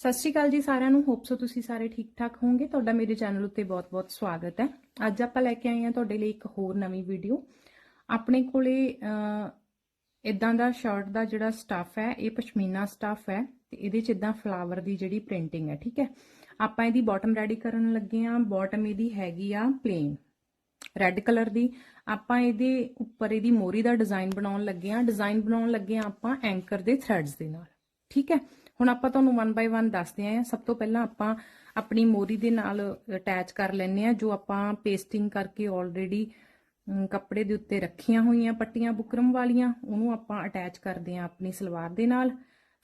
ਸਤਿ ਸ਼੍ਰੀ ਅਕਾਲ ਜੀ ਸਾਰਿਆਂ ਨੂੰ। ਹੋਪ ਸੋ ਤੁਸੀਂ ਸਾਰੇ ਠੀਕ ਠਾਕ ਹੋਵੋਗੇ। ਤੁਹਾਡਾ ਮੇਰੇ ਚੈਨਲ ਉੱਤੇ ਬਹੁਤ-ਬਹੁਤ ਸਵਾਗਤ ਹੈ। ਅੱਜ ਆਪਾਂ ਲੈ ਕੇ ਆਏ ਹਾਂ ਤੁਹਾਡੇ ਲਈ ਇੱਕ ਹੋਰ ਨਵੀਂ ਵੀਡੀਓ। ਆਪਣੇ ਕੋਲੇ ਇਦਾਂ ਦਾ ਸ਼ਰਟ ਦਾ ਜਿਹੜਾ ਸਟੱਫ ਹੈ, ਇਹ ਪਸ਼ਮੀਨਾ ਸਟੱਫ ਹੈ ਤੇ ਇਹਦੇ ਚ ਇਦਾਂ ਫਲਾਵਰ ਦੀ ਜਿਹੜੀ ਪ੍ਰਿੰਟਿੰਗ ਹੈ, ਠੀਕ ਹੈ? ਆਪਾਂ ਇਹਦੀ ਬਾਟਮ ਰੈਡੀ ਕਰਨ ਲੱਗੇ ਆ ਬਾਟਮ ਇਹਦੀ ਹੈਗੀ ਆ ਪਲੇਨ ਰੈੱਡ ਕਲਰ ਦੀ। ਆਪਾਂ ਇਹਦੇ ਉੱਪਰ ਇਹਦੀ ਮੋਰੀ ਦਾ ਡਿਜ਼ਾਈਨ ਬਣਾਉਣ ਲੱਗੇ ਆ ਡਿਜ਼ਾਈਨ ਬਣਾਉਣ ਲੱਗੇ ਆ ਆਪਾਂ ਐਂਕਰ ਦੇ ਥ੍ਰੈਡਸ ਦੇ ਨਾਲ, ਠੀਕ ਹੈ? ਹੁਣ ਆਪਾਂ ਤੁਹਾਨੂੰ ਵਨ ਬਾਈ ਵਨ ਦੱਸਦੇ ਆਂ ਸਭ ਤੋਂ ਪਹਿਲਾਂ ਆਪਾਂ ਆਪਣੀ ਮੋਰੀ ਦੇ ਨਾਲ ਅਟੈਚ ਕਰ ਲੈਨੇ ਆ ਜੋ ਆਪਾਂ ਪੇਸਟਿੰਗ ਕਰਕੇ ਆਲਰੇਡੀ ਕੱਪੜੇ ਦੇ ਉੱਤੇ ਰੱਖੀਆਂ ਹੋਈਆਂ ਪੱਟੀਆਂ, ਬੁਕਰਮ ਵਾਲੀਆਂ, ਉਹਨੂੰ ਆਪਾਂ ਅਟੈਚ ਕਰਦੇ ਆਂ ਆਪਣੀ ਸਲਵਾਰ ਦੇ ਨਾਲ।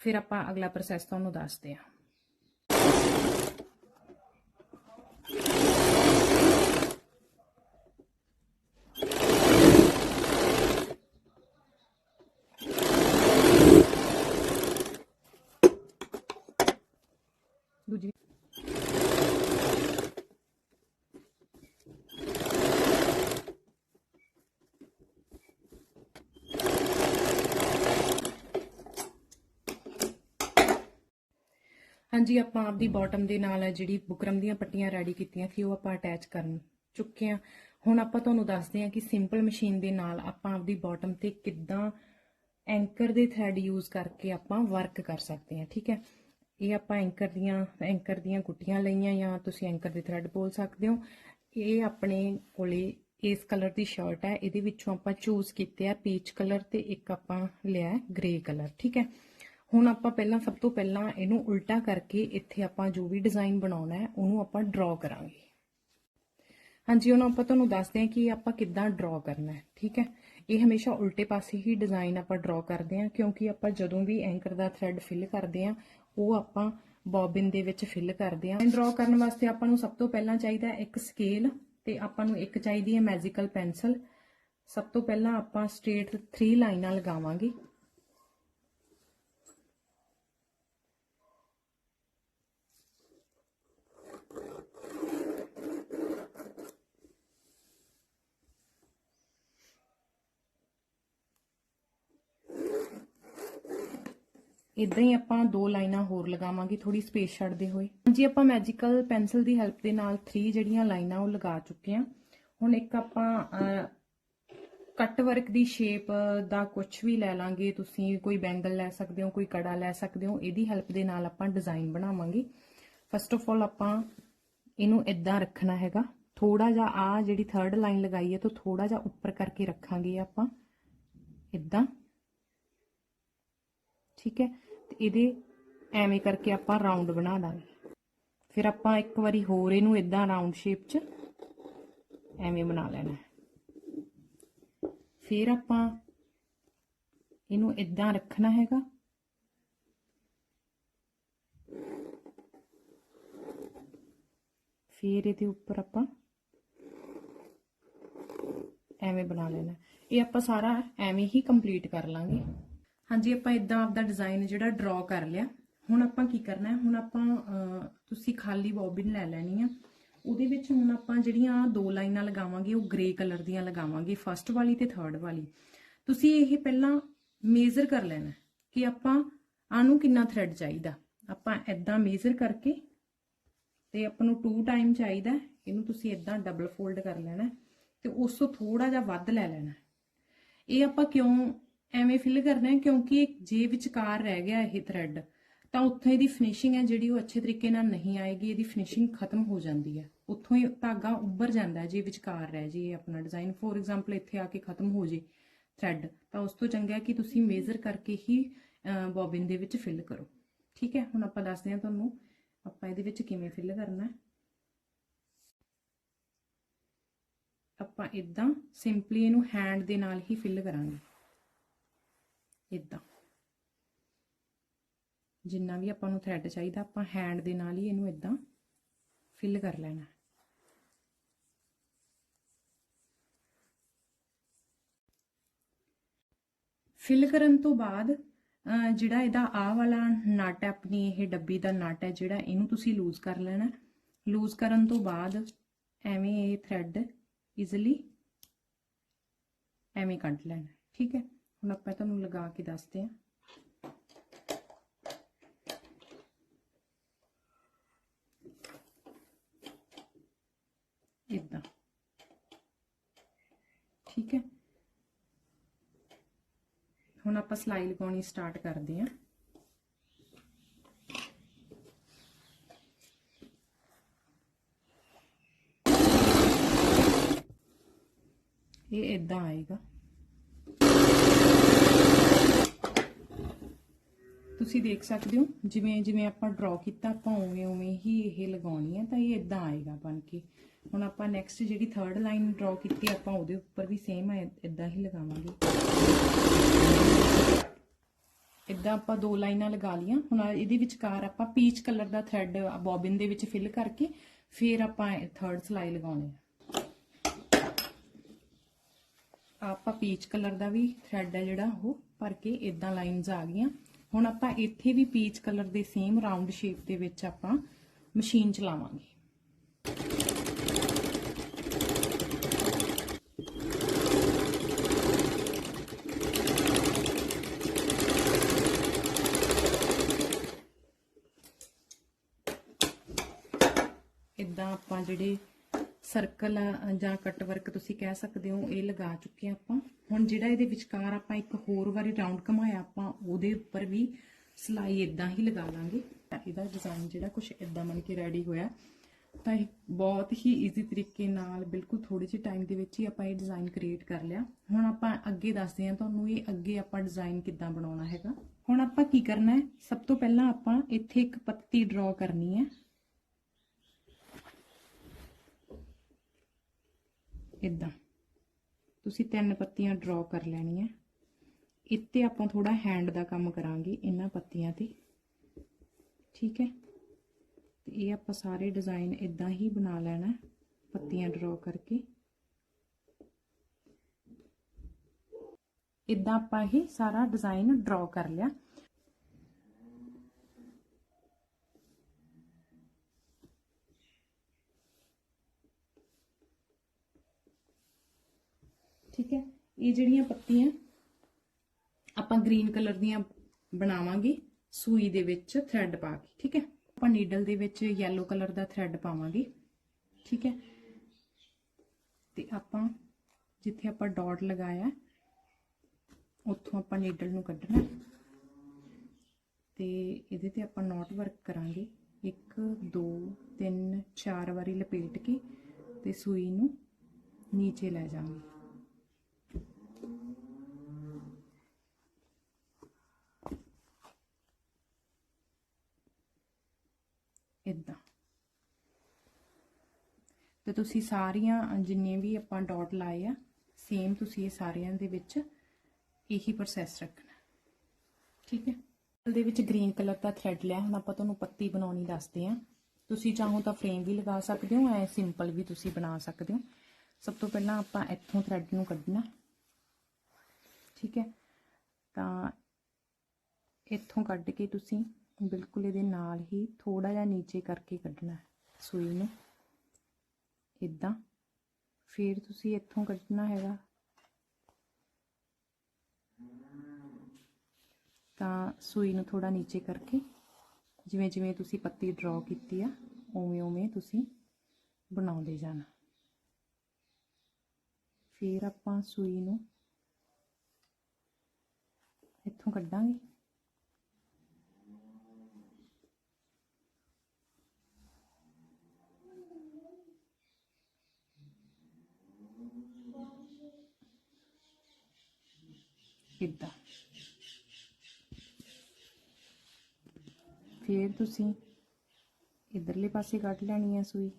ਫਿਰ ਆਪਾਂ ਅਗਲਾ ਪ੍ਰੋਸੈਸ ਤੁਹਾਨੂੰ ਦੱਸਦੇ ਆਂ ਦੂਜੀ ਹਾਂਜੀ, ਆਪਾਂ ਆਪਦੀ ਬਾਟਮ ਦੇ ਨਾਲ ਜਿਹੜੀ ਬੁਕਰਮ ਦੀਆਂ ਪੱਟੀਆਂ ਰੈਡੀ ਕੀਤੀਆਂ ਸੀ, ਉਹ ਆਪਾਂ ਅਟੈਚ ਕਰਨ ਚੁੱਕੇ ਆ ਹੁਣ ਆਪਾਂ ਤੁਹਾਨੂੰ ਦੱਸਦੇ ਹਾਂ ਕਿ ਸਿੰਪਲ ਮਸ਼ੀਨ ਦੇ ਨਾਲ ਆਪਾਂ ਆਪਦੀ ਬਾਟਮ ਤੇ ਕਿੱਦਾਂ ਐਂਕਰ ਦੇ ਥ੍ਰੈਡ ਯੂਜ਼ ਕਰਕੇ ਆਪਾਂ ਵਰਕ ਕਰ ਸਕਦੇ ਹਾਂ, ਠੀਕ ਹੈ? ਇਹ ਆਪਾਂ ਐਂਕਰ ਦੀਆਂ ਐਂਕਰ ਦੀਆਂ ਗੁੱਟੀਆਂ ਲਈਆਂ ਜਾਂ ਤੁਸੀਂ ਐਂਕਰ ਦੇ ਥ੍ਰੈਡ ਬੋਲ ਸਕਦੇ ਹੋ। ਇਹ ਆਪਣੇ ਕੋਲੇ ਇਸ ਕਲਰ ਦੀ ਸ਼ਰਟ ਹੈ, ਇਹਦੇ ਵਿੱਚੋਂ ਆਪਾਂ ਚੂਜ਼ ਕੀਤੇ ਆ ਪੀਚ ਕਲਰ ਤੇ ਇੱਕ ਆਪਾਂ ਲਿਆ ਗ੍ਰੇ ਕਲਰ ਠੀਕ ਹੈ। ਹੁਣ ਆਪਾਂ ਪਹਿਲਾਂ, ਸਭ ਤੋਂ ਪਹਿਲਾਂ ਇਹਨੂੰ ਉਲਟਾ ਕਰਕੇ ਇੱਥੇ ਆਪਾਂ ਜੋ ਵੀ ਡਿਜ਼ਾਈਨ ਬਣਾਉਣਾ ਹੈ, ਉਹਨੂੰ ਆਪਾਂ ਡਰਾ ਕਰਾਂਗੇ। ਹਾਂਜੀ, ਹੁਣ ਆਪਾਂ ਤੁਹਾਨੂੰ ਦੱਸਦੇ ਹਾਂ ਕਿ ਆਪਾਂ ਕਿੱਦਾਂ ਡਰਾ ਕਰਨਾ ਹੈ, ਠੀਕ ਹੈ। ਇਹ ਹਮੇਸ਼ਾ ਉਲਟੇ ਪਾਸੇ ਹੀ ਡਿਜ਼ਾਈਨ ਆਪਾਂ ਡਰਾ ਕਰਦੇ ਹਾਂ, ਕਿਉਂਕਿ ਆਪਾਂ ਜਦੋਂ ਵੀ ਐਂਕਰ ਦਾ ਥ੍ਰੈਡ ਫਿਲ ਕਰਦੇ ਹਾਂ ਉਹ ਆਪਾਂ ਬੋਬਿਨ ਦੇ ਵਿੱਚ ਫਿਲ ਕਰਦੇ ਹਾਂ। ਡਰਾ ਕਰਨ ਵਾਸਤੇ ਆਪਾਂ ਨੂੰ ਸਭ ਤੋਂ ਪਹਿਲਾਂ ਚਾਹੀਦਾ ਇੱਕ ਸਕੇਲ ਤੇ ਆਪਾਂ ਨੂੰ ਇੱਕ ਚਾਹੀਦੀ ਹੈ ਮੈਜੀਕਲ ਪੈਨਸਲ ਸਭ ਤੋਂ ਪਹਿਲਾਂ ਆਪਾਂ ਸਟ੍ਰੇਟ 3 ਲਾਈਨਾਂ ਲਗਾਵਾਂਗੇ ਇਦਾਂ ਹੀ ਆਪਾਂ ਦੋ ਲਾਈਨਾਂ ਹੋਰ ਲਗਾਵਾਂਗੇ ਥੋੜੀ ਸਪੇਸ ਛੱਡਦੇ ਹੋਏ। ਜੀ ਆਪਾਂ ਮੈਜੀਕਲ ਪੈਨਸਲ ਦੀ ਹੈਲਪ ਦੇ ਨਾਲ 3 ਜਿਹੜੀਆਂ ਲਾਈਨਾਂ ਉਹ ਲਗਾ ਚੁੱਕੇ ਆ ਹੁਣ ਇੱਕ ਆਪਾਂ ਕੱਟ ਵਰਕ ਦੀ ਸ਼ੇਪ ਦਾ ਕੁਝ ਵੀ ਲੈ ਲਾਂਗੇ। ਤੁਸੀਂ ਕੋਈ ਬੈਂਗਲ ਲੈ ਸਕਦੇ ਹੋ, ਕੋਈ ਕੜਾ ਲੈ ਸਕਦੇ ਹੋ। ਇਹਦੀ ਹੈਲਪ ਦੇ ਨਾਲ ਆਪਾਂ ਡਿਜ਼ਾਈਨ ਬਣਾਵਾਂਗੇ। ਫਸਟ ਆਫ ਆਲ ਆਪਾਂ ਇਹਨੂੰ ਇਦਾਂ ਰੱਖਣਾ ਹੈਗਾ। ਥੋੜਾ ਜਿਹਾ ਆ ਜਿਹੜੀ ਥਰਡ ਲਾਈਨ ਲਗਾਈ ਹੈ, ਤਾਂ ਥੋੜਾ ਜਿਹਾ ਉੱਪਰ ਕਰਕੇ ਰੱਖਾਂਗੇ ਆਪਾਂ। ਇਦਾਂ ਠੀਕ ਹੈ? ਤੇ ਇਹਦੇ ਐਵੇਂ ਕਰਕੇ ਆਪਾਂ ਰਾਉਂਡ ਬਣਾ ਦਾਂਗੇ। ਫਿਰ ਆਪਾਂ ਇੱਕ ਵਾਰੀ ਹੋਰ ਇਹਨੂੰ ਇਦਾਂ ਰਾਉਂਡ ਸ਼ੇਪ 'ਚ ਐਵੇਂ ਬਣਾ ਲੈਣਾ ਫਿਰ ਆਪਾਂ ਇਹਨੂੰ ਇਦਾਂ ਰੱਖਣਾ ਹੈਗਾ। ਫਿਰ ਇਹਦੇ ਉੱਪਰ ਆਪਾਂ ਐਵੇਂ ਬਣਾ ਲੈਣਾ ਇਹ ਆਪਾਂ ਸਾਰਾ ਐਵੇਂ ਹੀ ਕੰਪਲੀਟ ਕਰ ਲਾਂਗੇ। ਹਾਂਜੀ, ਆਪਾਂ ਇਦਾਂ ਆਪਦਾ ਡਿਜ਼ਾਈਨ ਜਿਹੜਾ ਡਰਾ ਕਰ ਲਿਆ। ਹੁਣ ਆਪਾਂ ਕੀ ਕਰਨਾ ਹੈ? ਹੁਣ ਆਪਾਂ ਤੁਸੀਂ ਖਾਲੀ ਬੋਬਿਨ ਲੈ ਲੈਣੀ ਆ। ਉਹਦੇ ਵਿੱਚ ਹੁਣ ਆਪਾਂ ਜਿਹੜੀਆਂ ਦੋ ਲਾਈਨਾਂ ਲਗਾਵਾਂਗੇ, ਉਹ ਗ੍ਰੇ ਕਲਰ ਦੀਆਂ ਲਗਾਵਾਂਗੇ ਫਰਸਟ ਵਾਲੀ ਤੇ ਥਰਡ ਵਾਲੀ। ਤੁਸੀਂ ਇਹ ਪਹਿਲਾਂ ਮੇਜ਼ਰ ਕਰ ਲੈਣਾ ਕਿ ਆਪਾਂ ਆਨੂੰ ਕਿੰਨਾ ਥ੍ਰੈਡ ਚਾਹੀਦਾ। ਆਪਾਂ ਇਦਾਂ ਮੇਜ਼ਰ ਕਰਕੇ ਤੇ ਆਪਾਂ ਨੂੰ 2 ਟਾਈਮ ਚਾਹੀਦਾ ਇਹਨੂੰ ਤੁਸੀਂ ਇਦਾਂ ਡਬਲ ਫੋਲਡ ਕਰ ਲੈਣਾ ਤੇ ਉਸ ਤੋਂ ਥੋੜਾ ਜਿਹਾ ਵੱਧ ਲੈ ਲੈਣਾ ਇਹ ਆਪਾਂ ਕਿਉਂ ਐਵੇਂ ਫਿਲ ਕਰਨਾ ਹੈ ਕਿਉਂਕਿ ਜੇ ਵਿਚਕਾਰ ਰਹਿ ਗਿਆ ਇਹ ਥ੍ਰੈਡ ਤਾਂ ਉੱਥੇ ਇਹਦੀ ਫਿਨਿਸ਼ਿੰਗ ਹੈ ਜਿਹੜੀ ਉਹ ਅੱਛੇ ਤਰੀਕੇ ਨਾਲ ਨਹੀਂ ਆਏਗੀ, ਇਹਦੀ ਫਿਨਿਸ਼ਿੰਗ ਖਤਮ ਹੋ ਜਾਂਦੀ ਹੈ। ਉੱਥੋਂ ਹੀ ਧਾਗਾ ਉੱਭਰ ਜਾਂਦਾ ਹੈ ਜੇ ਵਿਚਕਾਰ ਰਹਿ ਜੇ ਆਪਣਾ ਡਿਜ਼ਾਈਨ ਫੋਰ ਐਗਜ਼ਾਮਪਲ ਇੱਥੇ ਆ ਕੇ ਖਤਮ ਹੋ ਜੇ ਥ੍ਰੈਡ ਤਾਂ ਉਸ ਤੋਂ ਚੰਗਾ ਕਿ ਤੁਸੀਂ ਮੇਜ਼ਰ ਕਰਕੇ ਹੀ ਬੋਬਿਨ ਦੇ ਵਿੱਚ ਫਿਲ ਕਰੋ। ਠੀਕ ਹੈ? ਹੁਣ ਆਪਾਂ ਦੱਸਦੇ ਹਾਂ ਤੁਹਾਨੂੰ ਆਪਾਂ ਇਹਦੇ ਵਿੱਚ ਕਿਵੇਂ ਫਿਲ ਕਰਨਾ ਆਪਾਂ ਇਦਾਂ ਸਿੰਪਲੀ ਇਹਨੂੰ ਹੈਂਡ ਦੇ ਨਾਲ ਹੀ ਫਿਲ ਕਰਾਂਗੇ। ਇਦਾਂ ਜਿੰਨਾ ਵੀ ਆਪਾਂ ਨੂੰ ਥ੍ਰੈਡ ਚਾਹੀਦਾ, ਆਪਾਂ ਹੈਂਡ ਦੇ ਨਾਲ ਹੀ ਇਹਨੂੰ ਇਦਾਂ ਫਿਲ ਕਰ ਲੈਣਾ। ਫਿਲ ਕਰਨ ਤੋਂ ਬਾਅਦ ਜਿਹੜਾ ਇਹਦਾ ਆ ਵਾਲਾ ਨਟ ਹੈ, ਆਪਣੀ ਇਹ ਡੱਬੀ ਦਾ ਨਟ ਹੈ, ਜਿਹੜਾ ਇਹਨੂੰ ਤੁਸੀਂ ਲੂਜ਼ ਕਰ ਲੈਣਾ। ਲੂਜ਼ ਕਰਨ ਤੋਂ ਬਾਅਦ ਐਵੇਂ ਇਹ ਥ੍ਰੈਡ ਈਜ਼ੀਲੀ ਐਵੇਂ ਕੱਢ ਲੈਣਾ, ਠੀਕ ਹੈ। ਹੁਣ ਆਪਾਂ ਤੁਹਾਨੂੰ ਲਗਾ ਕੇ ਦੱਸਦੇ ਹਾਂ। ਇਦਾਂ। ਠੀਕ ਹੈ। ਹੁਣ ਆਪਾਂ ਸਲਾਈ ਲਗਾਉਣੀ ਸਟਾਰਟ ਕਰਦੇ ਹਾਂ। ਇਹ ਇਦਾਂ ਆਏਗਾ। ਤੁਸੀਂ ਦੇਖ ਸਕਦੇ ਹੋ, ਜਿਵੇਂ ਜਿਵੇਂ ਆਪਾਂ ਡਰਾ ਕੀਤਾ, ਆਪਾਂ ਉਵੇਂ ਉਵੇਂ ਹੀ ਇਹ ਲਗਾਉਣੀ ਹੈ, ਤਾਂ ਇਹ ਇਦਾਂ ਆਏਗਾ ਬਣ ਕੇ। ਹੁਣ ਆਪਾਂ ਨੈਕਸਟ ਜਿਹੜੀ ਥਰਡ ਲਾਈਨ ਡਰਾ ਕੀਤੀ, ਆਪਾਂ ਉਹਦੇ ਉੱਪਰ ਵੀ ਸੇਮ ਇਦਾਂ ਹੀ ਲਗਾਵਾਂਗੇ। ਇਦਾਂ ਆਪਾਂ ਦੋ ਲਾਈਨਾਂ ਲਗਾ ਲੀਆਂ ਹੁਣ ਇਹਦੇ ਵਿਚਕਾਰ ਆਪਾਂ ਪੀਚ ਕਲਰ ਦਾ ਥਰੈਡ ਬੋਬਿਨ ਦੇ ਵਿੱਚ ਫਿਲ ਕਰਕੇ ਫਿਰ ਆਪਾਂ ਥਰਡ ਸਲਾਈ ਲਗਾਉਣੀ ਹੈ। ਆਪਾਂ ਪੀਚ ਕਲਰ ਦਾ ਵੀ ਥਰੈਡ ਹੈ ਜਿਹੜਾ, ਉਹ ਭਰ ਕੇ ਇਦਾਂ ਲਾਈਨਸ ਆ ਗਈਆਂ। ਹੁਣ ਆਪਾਂ ਇੱਥੇ ਵੀ ਪੀਚ ਕਲਰ ਦੇ ਸੇਮ ਰਾਉਂਡ ਸ਼ੇਪ ਦੇ ਵਿੱਚ ਆਪਾਂ ਮਸ਼ੀਨ ਚਲਾਵਾਂਗੇ। ਇਦਾਂ ਆਪਾਂ ਜਿਹੜੇ ਸਰਕਲ ਜਾਂ ਕੱਟ ਵਰਕ ਤੁਸੀਂ ਕਹਿ ਸਕਦੇ ਹੋ, ਇਹ ਲਗਾ ਚੁੱਕੇ ਹਾਂ ਆਪਾਂ। ਹੁਣ ਜਿਹੜਾ ਇਹਦੇ ਵਿਚਕਾਰ ਆਪਾਂ ਇੱਕ ਹੋਰ ਵਾਰੀ ਰਾਉਂਡ ਘਮਾਇਆ, ਆਪਾਂ ਉਹਦੇ ਉੱਪਰ ਵੀ ਸਲਾਈ ਇਦਾਂ ਹੀ ਲਗਾ ਲਾਂਗੇ। ਇਹਦਾ ਡਿਜ਼ਾਈਨ ਜਿਹੜਾ ਕੁਝ ਇਦਾਂ ਬਣ ਕੇ ਰੈਡੀ ਹੋਇਆ। ਤਾਂ ਇਹ ਬਹੁਤ ਹੀ ਈਜ਼ੀ ਤਰੀਕੇ ਨਾਲ, ਬਿਲਕੁਲ ਥੋੜੇ ਜਿਹੇ ਟਾਈਮ ਦੇ ਵਿੱਚ ਹੀ ਆਪਾਂ ਇਹ ਡਿਜ਼ਾਈਨ ਕ੍ਰੀਏਟ ਕਰ ਲਿਆ। ਹੁਣ ਆਪਾਂ ਅੱਗੇ ਦੱਸਦੇ ਹਾਂ ਤੁਹਾਨੂੰ ਇਹ ਅੱਗੇ ਆਪਾਂ ਡਿਜ਼ਾਈਨ ਕਿੱਦਾਂ ਬਣਾਉਣਾ ਹੈਗਾ। ਹੁਣ ਆਪਾਂ ਕੀ ਕਰਨਾ ਹੈ? ਸਭ ਤੋਂ ਪਹਿਲਾਂ ਆਪਾਂ ਇੱਥੇ ਇੱਕ ਪੱਤੀ ਡਰਾ ਕਰਨੀ ਹੈ। ਇਦਾਂ ਤੁਸੀਂ ਤਿੰਨ ਪੱਤੀਆਂ ਡਰਾ ਕਰ ਲੈਣੀਆਂ। ਇੱਥੇ ਆਪਾਂ ਥੋੜਾ ਹੈਂਡ ਦਾ ਕੰਮ ਕਰਾਂਗੇ ਇਹਨਾਂ ਪੱਤੀਆਂ ਤੇ। ਠੀਕ ਹੈ? ਤੇ ਇਹ ਆਪਾਂ ਸਾਰੇ ਡਿਜ਼ਾਈਨ ਇਦਾਂ ਹੀ ਬਣਾ ਲੈਣਾ, ਪੱਤੀਆਂ ਡਰਾ ਕਰਕੇ। ਇਦਾਂ ਆਪਾਂ ਇਹ ਸਾਰਾ ਡਿਜ਼ਾਈਨ ਡਰਾ ਕਰ ਲਿਆ। ਠੀਕ ਹੈ? ਇਹ ਜਿਹੜੀਆਂ ਪੱਤੀਆਂ ਆਪਾਂ ਗ੍ਰੀਨ ਕਲਰ ਦੀਆਂ ਬਣਾਵਾਂਗੇ, ਸੂਈ ਦੇ ਵਿੱਚ ਥ੍ਰੈਡ ਪਾ ਕੇ, ਠੀਕ ਹੈ? ਆਪਾਂ ਨੀਡਲ ਦੇ ਵਿੱਚ yellow ਕਲਰ ਦਾ ਥ੍ਰੈਡ ਪਾਵਾਂਗੇ, ਠੀਕ ਹੈ? ਤੇ ਆਪਾਂ ਜਿੱਥੇ ਆਪਾਂ ਡਾਟ ਲਗਾਇਆ, ਉੱਥੋਂ ਆਪਾਂ ਨੀਡਲ ਨੂੰ ਕੱਢਣਾ ਤੇ ਇਹਦੇ ਤੇ ਆਪਾਂ ਨੋਟ ਵਰਕ ਕਰਾਂਗੇ। 1 2 3 4 ਵਾਰੀ ਲਪੇਟ ਕੇ ਤੇ ਸੂਈ ਨੂੰ ਨੀਚੇ ਲੈ ਜਾਵਾਂਗੇ ਇਦਾਂ ਤੇ ਤੁਸੀਂ ਸਾਰੀਆਂ ਜਿੰਨੇ ਵੀ ਆਪਾਂ ਡਾਟ ਲਾਏ ਆ ਸੇਮ ਤੁਸੀਂ ਇਹ ਸਾਰਿਆਂ ਦੇ ਵਿੱਚ ਇਹੀ ਪ੍ਰੋਸੈਸ ਰੱਖਣਾ। ਠੀਕ ਹੈ? ਦੇ ਵਿੱਚ ਗ੍ਰੀਨ ਕਲਰ ਦਾ ਥ੍ਰੈਡ ਲਿਆ, ਹੁਣ ਆਪਾਂ ਤੁਹਾਨੂੰ ਪੱਤੀ ਬਣਾਉਣੀ ਦੱਸਦੇ ਆ ਤੁਸੀਂ ਚਾਹੋ ਤਾਂ ਫਰੇਮ ਵੀ ਲਗਾ ਸਕਦੇ ਹੋ, ਐ ਸਿੰਪਲ ਵੀ ਤੁਸੀਂ ਬਣਾ ਸਕਦੇ ਹੋ। ਸਭ ਤੋਂ ਪਹਿਲਾਂ ਆਪਾਂ ਇੱਥੋਂ ਥ੍ਰੈਡ ਨੂੰ ਕੱਢਣਾ। ਠੀਕ ਹੈ? ਤਾਂ ਇੱਥੋਂ ਕੱਢ ਕੇ ਤੁਸੀਂ ਬਿਲਕੁਲ ਇਹਦੇ ਨਾਲ ਹੀ ਥੋੜਾ ਜਿਹਾ ਨੀਚੇ ਕਰਕੇ ਕੱਢਣਾ, ਸੂਈ ਨੂੰ। ਇਦਾਂ ਫਿਰ ਤੁਸੀਂ ਇੱਥੋਂ ਕੱਢਣਾ ਹੈਗਾ। ਤਾਂ ਸੂਈ ਨੂੰ ਥੋੜਾ ਨੀਚੇ ਕਰਕੇ, ਜਿਵੇਂ ਜਿਵੇਂ ਤੁਸੀਂ ਪੱਤੀ ਡਰਾ ਕੀਤੀ ਆ, ਉਵੇਂ ਉਵੇਂ ਤੁਸੀਂ ਬਣਾਉਂਦੇ ਜਾਣਾ। ਫਿਰ ਆਪਾਂ ਸੂਈ ਨੂੰ ਇੱਥੋਂ ਕੱਢਾਂਗੇ ਇਦਾਂ ਫਿਰ ਤੁਸੀਂ ਇਧਰਲੇ ਪਾਸੇ ਕੱਢ ਲੈਣੀ ਹੈ ਸੂਈ।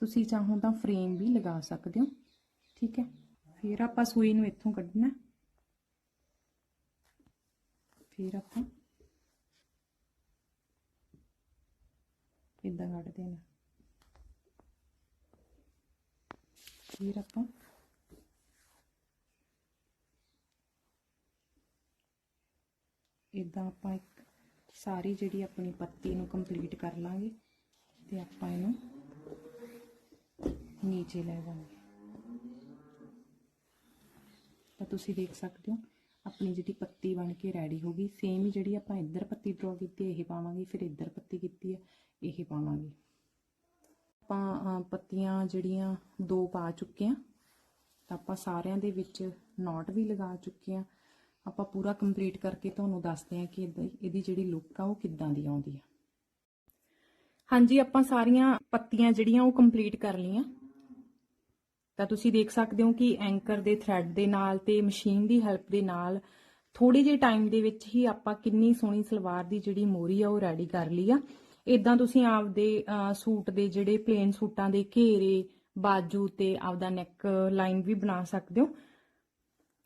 ਤੁਸੀਂ ਚਾਹੋ ਤਾਂ ਫਰੇਮ ਵੀ ਲਗਾ ਸਕਦੇ ਹੋ, ਠੀਕ ਹੈ? ਫਿਰ ਆਪਾਂ ਸੂਈ ਨੂੰ ਇੱਥੋਂ ਕੱਢਣਾ। ਫਿਰ ਆਪਾਂ ਇਦਾਂ ਕੱਢ ਦੇਣਾ। ਫਿਰ ਆਪਾਂ ਇਦਾਂ ਆਪਾਂ ਇੱਕ ਸਾਰੀ ਜਿਹੜੀ ਆਪਣੀ ਪੱਤੀ ਨੂੰ ਕੰਪਲੀਟ ਕਰ ਲਾਂਗੇ ਤੇ ਆਪਾਂ ਇਹਨੂੰ ਨੀਚੇ ਲੈ ਜਾਵਾਂਗੇ। ਤਾਂ ਤੁਸੀਂ ਦੇਖ ਸਕਦੇ ਹੋ, ਆਪਣੀ ਜਿਹੜੀ ਪੱਤੀ ਬਣ ਕੇ ਰੈਡੀ ਹੋ ਗਈ। ਸੇਮ ਹੀ ਜਿਹੜੀ ਆਪਾਂ ਇੱਧਰ ਪੱਤੀ ਡਰਾ ਕੀਤੀ ਇਹ ਪਾਵਾਂਗੇ, ਫਿਰ ਇੱਧਰ ਪੱਤੀ ਕੀਤੀ ਹੈ, ਇਹ ਪਾਵਾਂਗੇ। ਆਪਾਂ ਪੱਤੀਆਂ ਜਿਹੜੀਆਂ ਦੋ ਪਾ ਚੁੱਕੇ ਆ ਤਾਂ ਆਪਾਂ ਸਾਰਿਆਂ ਦੇ ਵਿੱਚ ਨੋਟ ਵੀ ਲਗਾ ਚੁੱਕੇ ਆ ਆਪਾਂ ਪੂਰਾ ਕੰਪਲੀਟ ਕਰਕੇ ਤੁਹਾਨੂੰ ਦੱਸਦੇ ਆ ਕਿ ਇਹਦੀ ਜਿਹੜੀ ਲੁੱਕ ਆ, ਉਹ ਕਿੱਦਾਂ ਦੀ ਆਉਂਦੀ ਆ। ਹਾਂਜੀ, ਆਪਾਂ ਸਾਰੀਆਂ ਪੱਤੀਆਂ ਜਿਹੜੀਆਂ, ਉਹ ਕੰਪਲੀਟ ਕਰ ਲਈਆਂ। ਤਾਂ ਤੁਸੀਂ ਦੇਖ ਸਕਦੇ ਹੋ ਕਿ ਐਂਕਰ ਦੇ ਥ੍ਰੈਡ ਦੇ ਨਾਲ ਤੇ ਮਸ਼ੀਨ ਦੀ ਹੈਲਪ ਦੇ ਨਾਲ ਥੋੜੇ ਜਿਹੇ ਟਾਈਮ ਦੇ ਵਿੱਚ ਹੀ ਆਪਾਂ ਕਿੰਨੀ ਸੋਹਣੀ ਸਲਵਾਰ ਦੀ ਜਿਹੜੀ ਮੋਰੀ ਆ, ਉਹ ਰੈਡੀ ਕਰ ਲਈ ਆ। ਇਦਾਂ ਤੁਸੀਂ ਆਪਦੇ ਸੂਟ ਦੇ ਜਿਹੜੇ ਪਲੇਨ ਸੂਟਾਂ ਦੇ ਘੇਰੇ, ਬਾਜੂ ਤੇ ਆਪਦਾ ਨੈਕ ਲਾਈਨ ਵੀ ਬਣਾ ਸਕਦੇ ਹੋ।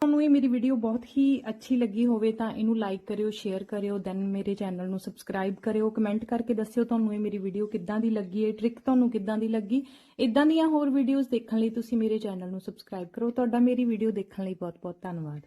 ਤੁਹਾਨੂੰ ਇਹ ਮੇਰੀ ਵੀਡੀਓ ਬਹੁਤ ਹੀ ਅੱਛੀ ਲੱਗੀ ਹੋਵੇ ਤਾਂ ਇਹਨੂੰ ਲਾਈਕ ਕਰਿਓ ਸ਼ੇਅਰ ਕਰਿਓ ਦੈਨ ਮੇਰੇ ਚੈਨਲ ਨੂੰ ਸਬਸਕ੍ਰਾਈਬ ਕਰਿਓ ਕਮੈਂਟ ਕਰਕੇ ਦੱਸਿਓ ਤੁਹਾਨੂੰ ਇਹ ਮੇਰੀ ਵੀਡੀਓ ਕਿੱਦਾਂ ਦੀ ਲੱਗੀ ਹੈ ਟ੍ਰਿਕ ਤੁਹਾਨੂੰ ਕਿੱਦਾਂ ਦੀ ਲੱਗੀ। ਇਦਾਂ ਦੀਆਂ ਹੋਰ ਵੀਡੀਓਜ਼ ਦੇਖਣ ਲਈ ਤੁਸੀਂ ਮੇਰੇ ਚੈਨਲ ਨੂੰ ਸਬਸਕ੍ਰਾਈਬ ਕਰੋ। ਤੁਹਾਡਾ ਮੇਰੀ ਵੀਡੀਓ ਦੇਖਣ ਲਈ ਬਹੁਤ ਬਹੁਤ ਧੰਨਵਾਦ।